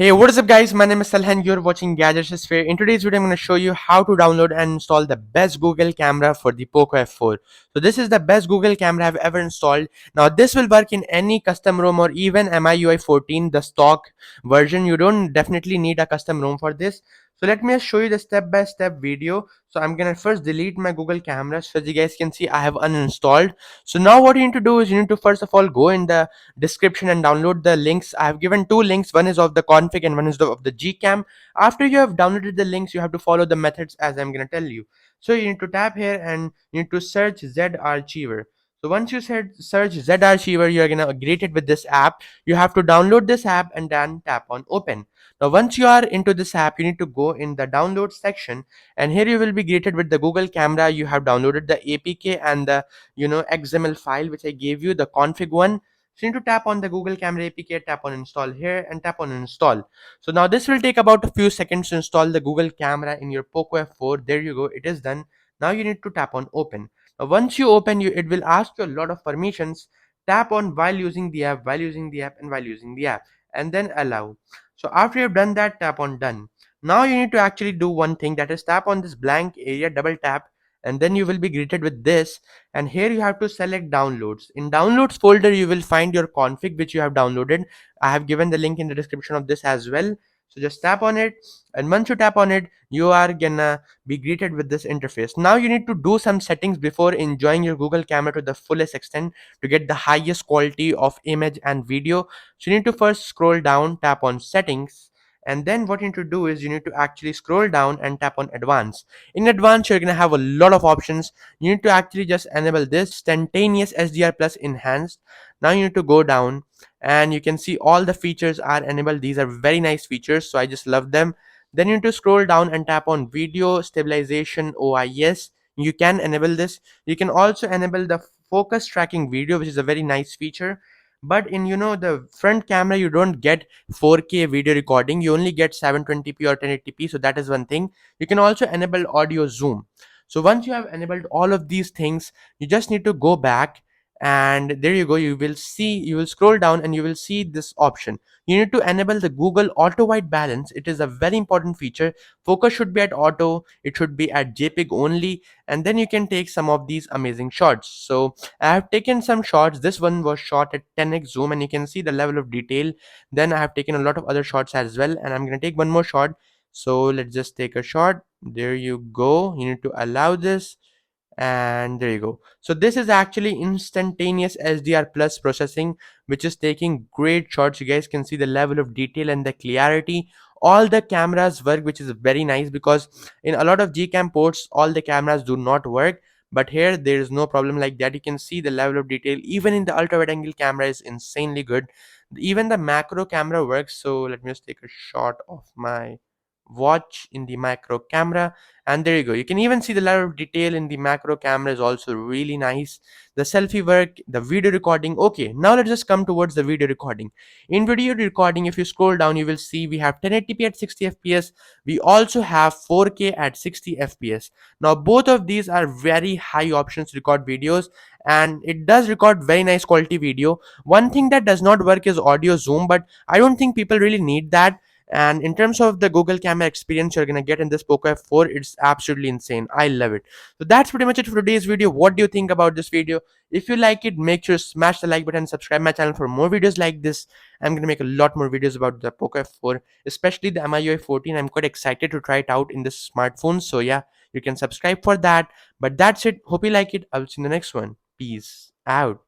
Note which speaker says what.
Speaker 1: Hey, what is up guys? My name is Salhan. You're watching Gadgets Sphere. In today's video, I'm going to show you how to download and install the best Google camera for the Poco F4. So this is the best Google camera I've ever installed. Now this will work in any custom ROM or even MIUI 14, the stock version. You don't definitely need a custom ROM for this. So let me show you the step-by-step -step video. So I'm gonna first delete my Google cameras. So as you guys can see, I have uninstalled. So now what you need to do is you need to first of all go in the description and download the links. I have given two links. One is of the config and one is of the Gcam. After you have downloaded the links, you have to follow the methods as I'm gonna tell you. So you need to tap here and you need to search Z-Archiver. So once you said search Z-Archiver, you are gonna greet it with this app. You have to download this app and then tap on open. Now once you are into this app, you need to go in the download section and here you will be greeted with the Google camera. You have downloaded the APK and the you know XML file which I gave you, the config one. So you need to tap on the Google Camera APK, tap on install here and tap on install. So now this will take about a few seconds to install the Google camera in your Poco F4. There you go, it is done. Now you need to tap on open Now once you open you it will ask you a lot of permissions tap on while using the app while using the app and while using the app and then allow. So after you've done that tap on done. Now you need to actually do one thing that is tap on this blank area double tap and then you will be greeted with this. And here you have to select downloads. In downloads folder you will find your config which you have downloaded. I have given the link in the description of this as well so just tap on it. And once you tap on it you are gonna be greeted with this interface. Now you need to do some settings before enjoying your google camera to the fullest extent to get the highest quality of image and video. So you need to first scroll down tap on settings. And then what you need to do is you need to actually scroll down and tap on advanced. In advanced you're gonna have a lot of options. You need to actually just enable this. Instantaneous sdr plus enhanced. Now you need to go down and you can see all the features are enabled. These are very nice features so i just love them. Then you need to scroll down and tap on video stabilization ois you can enable this. You can also enable the focus tracking video which is a very nice feature. But in you know the front camera you don't get 4k video recording. You only get 720p or 1080p so that is one thing. You can also enable audio zoom. So once you have enabled all of these things you just need to go back and there you go you will see you will scroll down and you will see this option. You need to enable the google auto white balance. It is a very important feature. Focus should be at auto it should be at jpeg only and then you can take some of these amazing shots. So i have taken some shots. This one was shot at 10x zoom and you can see the level of detail. Then i have taken a lot of other shots as well and i'm going to take one more shot. So let's just take a shot. There you go. You need to allow this and there you go. So this is actually instantaneous sdr plus processing which is taking great shots. You guys can see the level of detail and the clarity. All the cameras work which is very nice because in a lot of gcam ports all the cameras do not work. But here there is no problem like that. You can see the level of detail. Even in the ultra wide angle camera is insanely good. Even the macro camera works. So let me just take a shot of my watch in the macro camera and there you go. You can even see the level of detail in the macro camera is also really nice. The selfie work the video recording okay now let's just come towards the video recording. In video recording if you scroll down you will see we have 1080p at 60 fps we also have 4k at 60 fps now both of these are very high options record videos and it does record very nice quality video. One thing that does not work is audio zoom but i don't think people really need that and in terms of the google camera experience you're gonna get in this poco f4 it's absolutely insane. I love it. So that's pretty much it for today's video. What do you think about this video? If you like it make sure to smash the like button subscribe my channel for more videos like this. I'm gonna make a lot more videos about the poco f4 especially the miui 14 i'm quite excited to try it out in this smartphone. So yeah you can subscribe for that. But that's it. Hope you like it. I'll see you in the next one. Peace out